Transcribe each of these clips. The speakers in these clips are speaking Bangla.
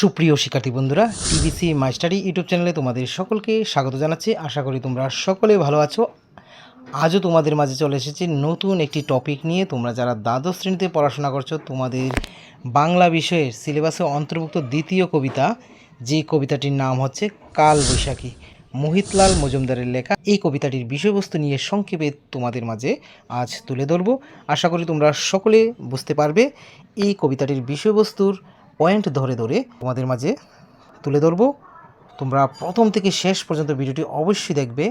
সুপ্রিয় শিক্ষার্থী বন্ধুরা টিবিসি মাই স্টাডি ইউটিউব চ্যানেলে তোমাদের সকলকে স্বাগত জানাচ্ছি। আশা করি তোমরা সকলে ভালো আছো। আজও তোমাদের মাঝে চলে এসেছি নতুন একটি টপিক নিয়ে। তোমরা যারা দ্বাদশ শ্রেণীতে পড়াশোনা করছ, তোমাদের বাংলা বিষয়ের সিলেবাসে অন্তর্ভুক্ত দ্বিতীয় কবিতা, যে কবিতাটির নাম হচ্ছে কাল বৈশাখী মোহিতলাল মজুমদারের লেখা এই কবিতাটির বিষয়বস্তু নিয়ে সংক্ষেপে তোমাদের মাঝে আজ তুলে ধরবো। আশা করি তোমরা সকলে বুঝতে পারবে, এই কবিতাটির বিষয়বস্তুর পয়েন্ট ধরে ধরে তোমাদের মাঝে তুলে ধরবো। তোমরা প্রথম থেকে শেষ পর্যন্ত ভিডিওটি অবশ্যই দেখবে।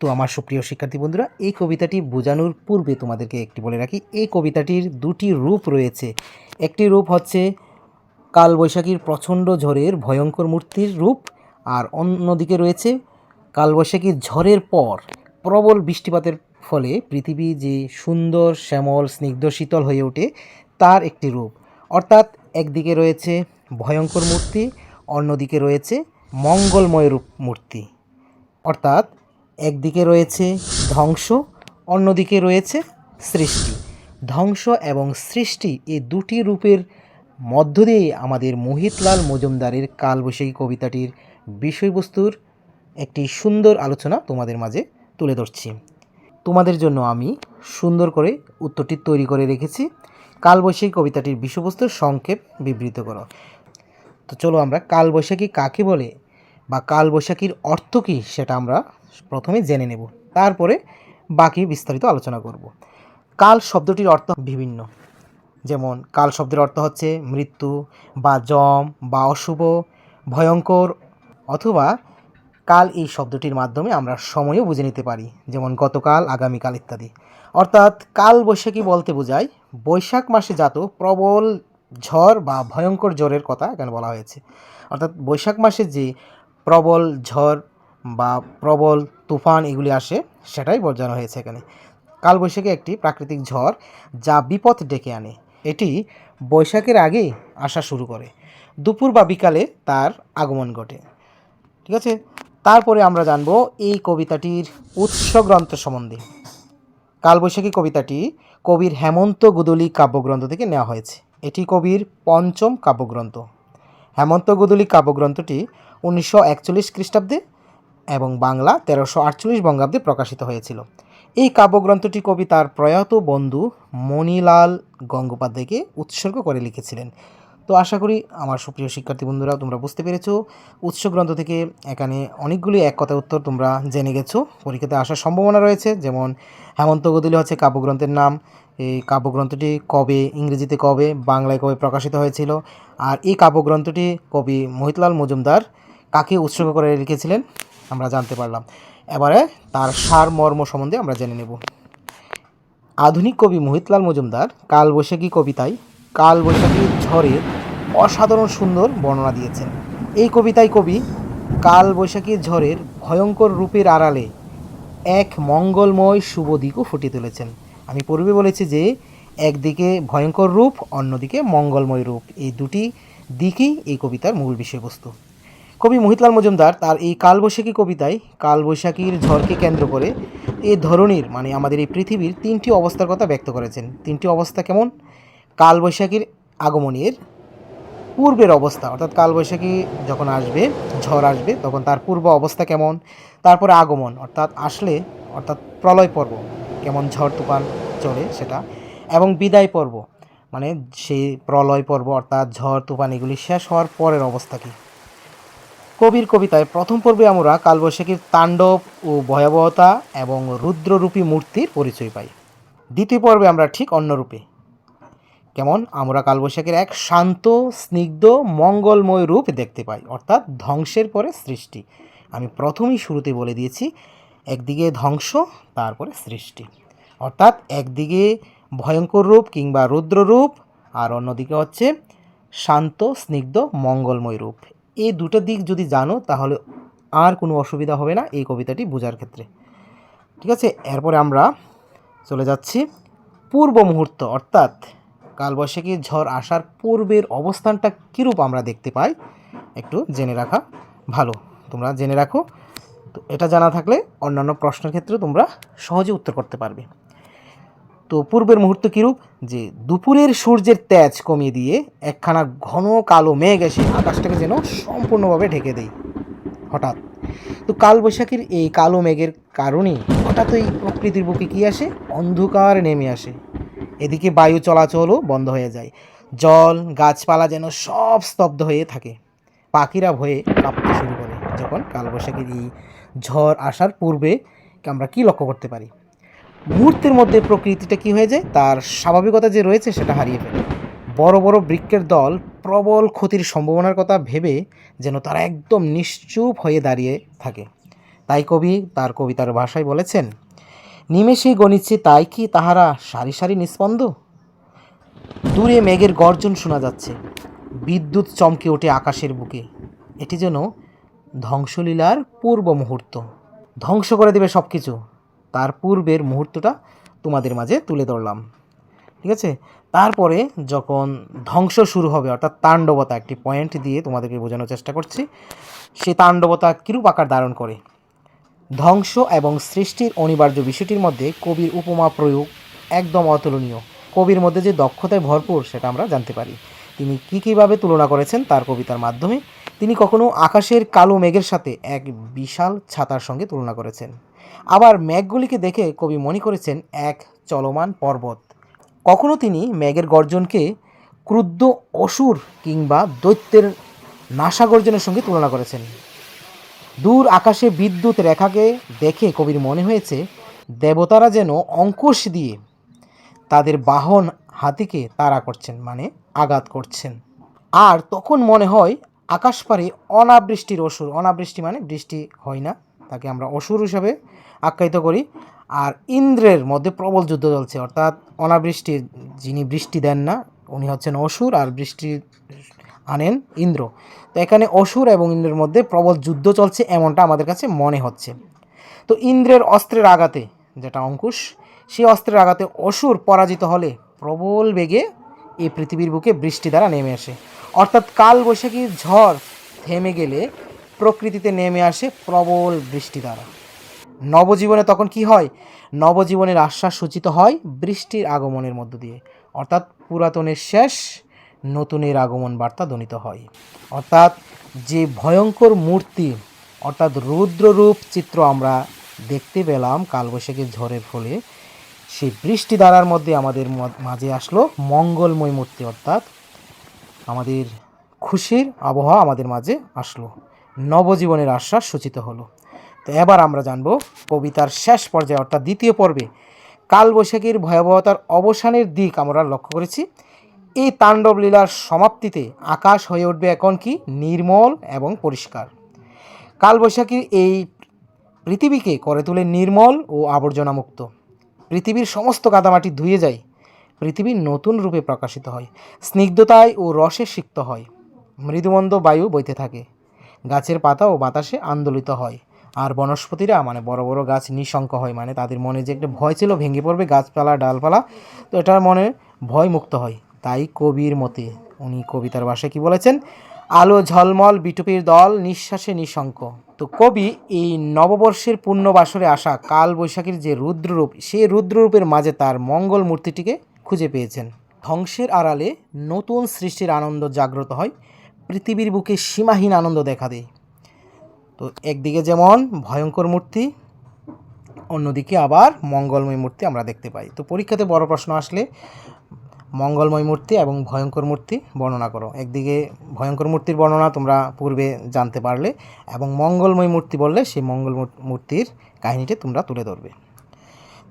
তো আমার সুপ্রিয় শিক্ষার্থী বন্ধুরা, এই কবিতাটি বোঝানোর পূর্বে তোমাদেরকে একটি বলে রাখি, এই কবিতাটির দুটি রূপ রয়েছে। একটি রূপ হচ্ছে কাল বৈশাখীর প্রচণ্ড ঝড়ের ভয়ঙ্কর মূর্তির রূপ, আর অন্যদিকে রয়েছে কালবৈশাখীর ঝড়ের পর। প্রবল বৃষ্টিপাতের ফলে পৃথিবী যে সুন্দর, শ্যামল, স্নিগ্ধ, শীতল হয়ে ওঠে, তার একটি রূপ। অর্থাৎ একদিকে রয়েছে ভয়ঙ্কর মূর্তি, অন্যদিকে রয়েছে মঙ্গলময় রূপ মূর্তি। অর্থাৎ একদিকে রয়েছে ধ্বংস, অন্যদিকে রয়েছে সৃষ্টি। ধ্বংস এবং সৃষ্টি এই দুটি রূপের মধ্য দিয়ে আমাদের মোহিতলাল মজুমদারের কালবৈশাখী কবিতাটির বিষয়বস্তুর একটি সুন্দর আলোচনা তোমাদের মাঝে তুলে ধরছি। তোমাদের জন্য আমি সুন্দর করে উত্তরটি তৈরি করে রেখেছি। কালবৈশাখী কবিতাটির বিষয়বস্তুর সংক্ষেপ বিবৃত করো। তো চলো আমরা কালবৈশাখী কাকে বলে বা কালবৈশাখীর অর্থ কী সেটা আমরা প্রথমে জেনে নেব। তারপরে বাকি বিস্তারিত আলোচনা করব। কাল শব্দটির অর্থ বিভিন্ন। যেমন, কাল শব্দের অর্থ হচ্ছে মৃত্যু বা জম বা অশুভ, ভয়ঙ্কর অথবা কাল এই শব্দটির মাধ্যমে আমরা সময়ও বুঝে নিতে পারি, যেমন গতকাল, আগামীকাল ইত্যাদি। অর্থাৎ কাল বৈশাখী বলতে বোঝায় বৈশাখ মাসে জাত প্রবল ঝড় বা ভয়ঙ্কর জ্বরের কথা এখানে বলা হয়েছে। অর্থাৎ বৈশাখ মাসে যে প্রবল ঝড় বা প্রবল তুফান এগুলি আসে, সেটাই বোঝানো হয়েছে এখানে। কালবৈশাখী একটি প্রাকৃতিক ঝড় যা বিপদ ডেকে আনে। এটি বৈশাখের আগেই আসা শুরু করে। দুপুর বা বিকালে তার আগমন ঘটে। ঠিক আছে? তারপরে আমরা জানব এই কবিতাটির উৎস গ্রন্থ সম্বন্ধে। কালবৈশাখী কবিতাটি কবির হেমন্ত গুদলি কাব্যগ্রন্থ থেকে নেওয়া হয়েছে। এটি কবির পঞ্চম কাব্যগ্রন্থ। হেমন্ত গুদলি কাব্যগ্রন্থটি উনিশশো একচল্লিশ খ্রিস্টাব্দে এবং বাংলা তেরোশো আটচল্লিশ বঙ্গাব্দে প্রকাশিত হয়েছিল। এই কাব্যগ্রন্থটি কবি তার প্রয়াত বন্ধু মণিলাল গঙ্গোপাধ্যায়কে উৎসর্গ করে লিখেছিলেন। তো আশা করি আমার সুপ্রিয় শিক্ষার্থী বন্ধুরা তোমরা বুঝতে পেরেছ। উৎস গ্রন্থ থেকে এখানে অনেকগুলি এক কথা উত্তর তোমরা জেনে গেছো। পরীক্ষাতে আসার সম্ভাবনা রয়েছে, যেমন হেমন্ত গদিলে হচ্ছে কাব্যগ্রন্থের নাম। এই কাব্যগ্রন্থটি কবে, ইংরেজিতে কবে, বাংলায় কবে প্রকাশিত হয়েছিল? আর এই কাব্যগ্রন্থটি কবি মহিতলাল মজুমদার কাকে উৎসর্গ করে লিখেছিলেন আমরা জানতে পারলাম। এবারে তার সার মর্ম সম্বন্ধে আমরা জেনে নেব। আধুনিক কবি মোহিতলাল মজুমদার, কালবৈশাখী কবিতায় কালবৈশাখীর ঝড়ের অসাধারণ সুন্দর বর্ণনা দিয়েছেন। এই কবিতায় কবি কালবৈশাখীর ঝড়ের ভয়ঙ্কর রূপের আড়ালে এক মঙ্গলময় শুভ দিকও ফুটিয়ে তুলেছেন। আমি পূর্বে বলেছি যে একদিকে ভয়ঙ্কর রূপ, অন্যদিকে মঙ্গলময় রূপ। এই দুটি দিকই এই কবিতার মূল বিষয়বস্তু। কবি মোহিতলাল মজুমদার তার এই কালবৈশাখী কবিতায় কালবৈশাখীর ঝড়কে কেন্দ্র করে এই ধরনের মানে আমাদের এই পৃথিবীর তিনটি অবস্থার কথা ব্যক্ত করেছেন। তিনটি অবস্থা কেমন? কালবৈশাখীর আগমনের পূর্বের অবস্থা। অর্থাৎ কালবৈশাখী যখন আসবে, ঝড় আসবে, তখন তার পূর্ব অবস্থা কেমন? তারপরে আগমন, অর্থাৎ আসলে, অর্থাৎ প্রলয় পর্ব, কেমন ঝড় তুফান চলে সেটা, এবং বিদায় পর্ব মানে সেই প্রলয় পর্ব, অর্থাৎ ঝড় তুফান, এগুলি শেষ হওয়ার পরের অবস্থা কী? কবির কবিতায় প্রথম পর্বে আমরা কালবৈশাখীর তাণ্ডব ও ভয়াবহতা এবং রুদ্ররূপী মূর্তির পরিচয় পাই। দ্বিতীয় পর্বে আমরা ঠিক অন্য রূপে কেমন? আমরা কালবৈশাখীর এক শান্ত, স্নিগ্ধ, মঙ্গলময় রূপ দেখতে পাই, অর্থাৎ ধ্বংসের পরে সৃষ্টি। আমি প্রথমেই শুরুতে বলে দিয়েছি, একদিকে ধ্বংস, তারপরে সৃষ্টি। অর্থাৎ একদিকে ভয়ঙ্কর রূপ কিংবা রুদ্র রূপ, আর অন্যদিকে হচ্ছে শান্ত, স্নিগ্ধ, মঙ্গলময় রূপ। এই দুটো দিক যদি জানো, তাহলে আর কোনো অসুবিধা হবে না এই কবিতাটি বোঝার ক্ষেত্রে। ঠিক আছে? এরপরে আমরা চলে যাচ্ছি পূর্ব মুহূর্ত, অর্থাৎ কালবৈশাখী ঝড় আসার পূর্বের অবস্থানটা কীরূপ আমরা দেখতে পাই? একটু জেনে রাখা ভালো। তোমরা জেনে রাখো। তো এটা জানা থাকলে অন্যান্য প্রশ্নের ক্ষেত্রে তোমরা সহজে উত্তর করতে পারবে। তো পূর্বের মুহূর্ত কীরূপ? যে দুপুরের সূর্যের তেজ কমিয়ে দিয়ে একখানা ঘন কালো মেঘ এসে আকাশটাকে যেন সম্পূর্ণভাবে ঢেকে দেয়। হঠাৎ। তো কালবৈশাখীর এই কালো মেঘের কারণে হঠাৎই প্রকৃতির বুকে কী আসে? অন্ধকার নেমে আসে। এদিকে বায়ু চলাচলও বন্ধ হয়ে যায়। জল, গাছপালা যেন সব স্তব্ধ হয়ে থাকে। পাখিরা ভয়ে কাঁপতে শুরু করে যখন কালবৈশাখীর এই ঝড় আসার পূর্বে আমরা কি লক্ষ্য করতে পারি? মুহূর্তের মধ্যে প্রকৃতিটা কি হয়ে যায়? তার স্বাভাবিকতা যে রয়েছে সেটা হারিয়ে ফেলে। বড় বড় বৃক্ষের দল প্রবল ক্ষতির সম্ভাবনার কথা ভেবে যেন তারা একদম নিশ্চুপ হয়ে দাঁড়িয়ে থাকে। তাই কবি তার কবিতার ভাষায় বলেছেন নিমেষেই গণিচ্ছে তাই কি তাহারা সারি সারি নিস্পন্দ দূরে মেঘের গর্জন শোনা যাচ্ছে। বিদ্যুৎ চমকে ওঠে আকাশের বুকে। এটি যেন ধ্বংসলীলার পূর্ব মুহূর্ত। ধ্বংস করে দেবে সব কিছু তার পূর্বের মুহূর্তটা তোমাদের মাঝে তুলে ধরলাম। ঠিক আছে? তারপরে যখন ধ্বংস শুরু হবে, অর্থাৎ তাণ্ডবতা একটি পয়েন্ট দিয়ে তোমাদেরকে বোঝানোর চেষ্টা করছি, সে তাণ্ডবতা কিরূপ আকার ধারণ করে? ধ্বংস এবং সৃষ্টির অনিবার্য বিষয়টির মধ্যে কবির উপমা প্রয়োগ একদম অতুলনীয়। কবির মধ্যে যে দক্ষতায় ভরপুর সেটা আমরা জানতে পারি। তিনি কী কীভাবে তুলনা করেছেন তার কবিতার মাধ্যমে? তিনি কখনো আকাশের কালো মেঘের সাথে এক বিশাল ছাতার সঙ্গে তুলনা করেছেন। আবার মেঘগুলিকে দেখে কবি মনে করেছেন এক চলমান পর্বত। কখনো তিনি মেঘের গর্জনকে ক্রুদ্ধ অসুর কিংবা দৈত্যের নাসা গর্জনের সঙ্গে তুলনা করেছেন। দূর আকাশে বিদ্যুৎ রেখাকে দেখে কবির মনে হয়েছে, দেবতারা যেন অঙ্কুশ দিয়ে তাদের বাহন হাতিকে তাড়া করছেন মানে আঘাত করছেন। আর তখন মনে হয় আকাশ পারে অনাবৃষ্টির অসুর, অনাবৃষ্টি মানে বৃষ্টি হয় না, তাকে আমরা অসুর হিসাবে আখ্যায়িত করি। আর ইন্দ্রের মধ্যে প্রবল যুদ্ধ চলছে, অর্থাৎ অনাবৃষ্টি যিনি বৃষ্টি দেন না, উনি হচ্ছেন অসুর, আর বৃষ্টি আনেন ইন্দ্র। তো এখানে অসুর এবং ইন্দ্রের মধ্যে প্রবল যুদ্ধ চলছে এমনটা আমাদের কাছে মনে হচ্ছে। তো ইন্দ্রের অস্ত্রের আঘাতে যেটা অঙ্কুশ, সেই অস্ত্রের আঘাতে অসুর পরাজিত হলে প্রবল বেগে এই পৃথিবীর বুকে বৃষ্টি দ্বারা নেমে আসে। অর্থাৎ কাল বৈশাখীর ঝড় থেমে গেলে প্রকৃতিতে নেমে আসে প্রবল বৃষ্টি দ্বারা। নবজীবনে তখন কি হয়? নবজীবনের আশ্বাস সূচিত হয় বৃষ্টির আগমনের মধ্য দিয়ে। অর্থাৎ পুরাতনের শেষ নতুনের আগমন বার্তা ধ্বনিত হয়। অর্থাৎ যে ভয়ঙ্কর মূর্তি, অর্থাৎ রুদ্ররূপ চিত্র আমরা দেখতে পেলাম কালবৈশাখীর ঝড়ের ফলে, সেই বৃষ্টি দ্বারার মধ্যে আমাদের মাঝে আসলো মঙ্গলময় মূর্তি, অর্থাৎ আমাদের খুশির আবহাওয়া আমাদের মাঝে আসলো। নবজীবনের আশ্বাস সূচিত হলো। তো এবার আমরা জানব কবিতার শেষ পর্যায়ে, অর্থাৎ দ্বিতীয় পর্বে, কালবৈশাখীর ভয়াবহতার অবসানের দিক আমরা লক্ষ্য করেছি। এই তাণ্ডব লীলার সমাপ্তিতে আকাশ হয়ে উঠবে এখন কি? নির্মল এবং পরিষ্কার। কালবৈশাখীর এই পৃথিবীকে করে তোলে নির্মল ও আবর্জনামুক্ত। পৃথিবীর সমস্ত কাদামাটি ধুয়ে যায়, পৃথিবী নতুন রূপে প্রকাশিত হয়, স্নিগ্ধতায় ও রসে সিক্ত হয়, মৃদুমন্দ বায়ু বইতে থাকে, গাছের পাতা ও বাতাসে আন্দোলিত হয়, আর বনস্পতিরা মানে বড় বড় গাছ নিঃশঙ্ক হয় মানে তাদের মনে যে একটা ভয় ছিল, ভেঙে পড়বে গাছপালা, ডালপালা, তো এটার মনে ভয় মুক্ত হয়। তাই কবির মতে, উনি কবিতার ভাষায় কি বলেছেন? আলো ঝলমল বিটুপির দল, নিঃশ্বাসে নিঃশঙ্ক। তো কবি এই নববর্ষের পূর্ণবাসরে আসা কাল বৈশাখীর যে রুদ্ররূপ, সেই রুদ্ররূপের মাঝে তার মঙ্গল মূর্তিটিকে খুঁজে পেয়েছেন। ধ্বংসের আড়ালে নতুন সৃষ্টির আনন্দ জাগ্রত হয়, পৃথিবীর বুকে সীমাহীন আনন্দ দেখা দেয়। তো একদিকে যেমন ভয়ঙ্কর মূর্তি, অন্যদিকে আবার মঙ্গলময় মূর্তি আমরা দেখতে পাই। তো পরীক্ষাতে বড় প্রশ্ন আসলে মঙ্গলময় মূর্তি এবং ভয়ঙ্কর মূর্তি বর্ণনা করো। একদিকে ভয়ঙ্কর মূর্তির বর্ণনা তোমরা পূর্বে জানতে পারলে এবং মঙ্গলময় মূর্তি বললে সেই মঙ্গল মূর্তির কাহিনীটি তোমরা তুলে ধরবে।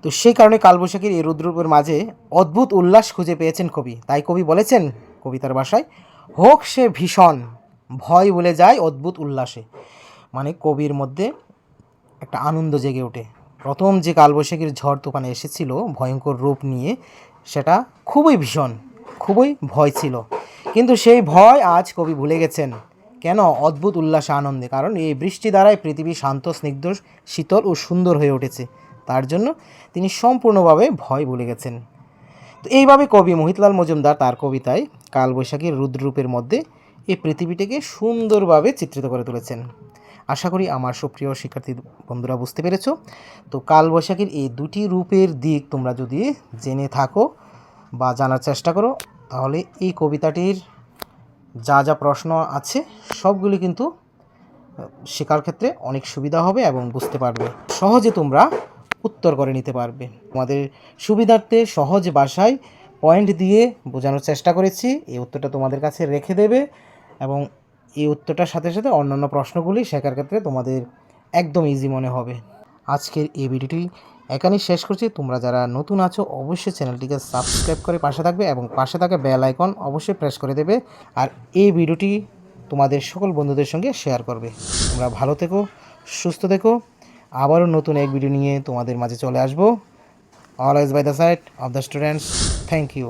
তো সেই কারণে কালবৈশাখীর এই রুদ্ররূপের মাঝে অদ্ভুত উল্লাস খুঁজে পেয়েছেন কবি। তাই কবি বলেছেন, কবিতার ভাষায়, হোক সে ভীষণ, ভয় বলে যায় অদ্ভুত উল্লাসে। মানে কবির মধ্যে একটা আনন্দ জেগে ওঠে। প্রথম যে কালবৈশাখীর ঝড় তুফানে এসেছিল, ভয়ঙ্কর রূপ নিয়ে, সেটা খুবই ভীষণ, খুবই ভয় ছিল। কিন্তু সেই ভয় আজ কবি ভুলে গেছেন। কেন? অদ্ভুত উল্লাসে আনন্দে। কারণ এই বৃষ্টি দ্বারাই পৃথিবী শান্ত, স্নিগ্ধ, শীতল ও সুন্দর হয়ে উঠেছে। তার জন্য তিনি সম্পূর্ণভাবে ভয় ভুলে গেছেন। তো এইভাবে কবি মোহিতলাল মজুমদার তার কবিতায় কালবৈশাখীর রুদ্ররূপের মধ্যে এই পৃথিবীটিকে সুন্দরভাবে চিত্রিত করে তুলেছেন। আশা করি আমার সুপ্রিয় শিক্ষার্থী বন্ধুরা বুঝতে পেরেছ। তো কালবৈশাখীর এই দুটি রূপের দিক তোমরা যদি জেনে থাকো বা জানার চেষ্টা করো, তাহলে এই কবিতাটির যা যা প্রশ্ন আছে, সবগুলি কিন্তু শেখার ক্ষেত্রে অনেক সুবিধা হবে এবং বুঝতে পারবে। সহজে তোমরা উত্তর করে নিতে পারবে। তোমাদের সুবিধার্থে সহজ ভাষায় পয়েন্ট দিয়ে বোঝানোর চেষ্টা করেছি। এই উত্তরটা তোমাদের কাছে রেখে দেবে এবং এই উত্তরটার সাথে সাথে অন্যান্য প্রশ্নগুলি শেখার ক্ষেত্রে তোমাদের একদম ইজি মনে হবে। আজকের এই ভিডিওটি এখানেই শেষ করছি। তোমরা যারা নতুন আছো, অবশ্যই চ্যানেলটিকে সাবস্ক্রাইব করে পাশে থাকবে এবং পাশে থাকা বেল আইকন অবশ্যই প্রেস করে দেবে আর এই ভিডিওটি তোমাদের সকল বন্ধুদের সঙ্গে শেয়ার করবে। তোমরা ভালো থেকো, সুস্থ থেকো। আবারও নতুন এক ভিডিও নিয়ে তোমাদের মাঝে চলে আসব। Always by the side of the students thank you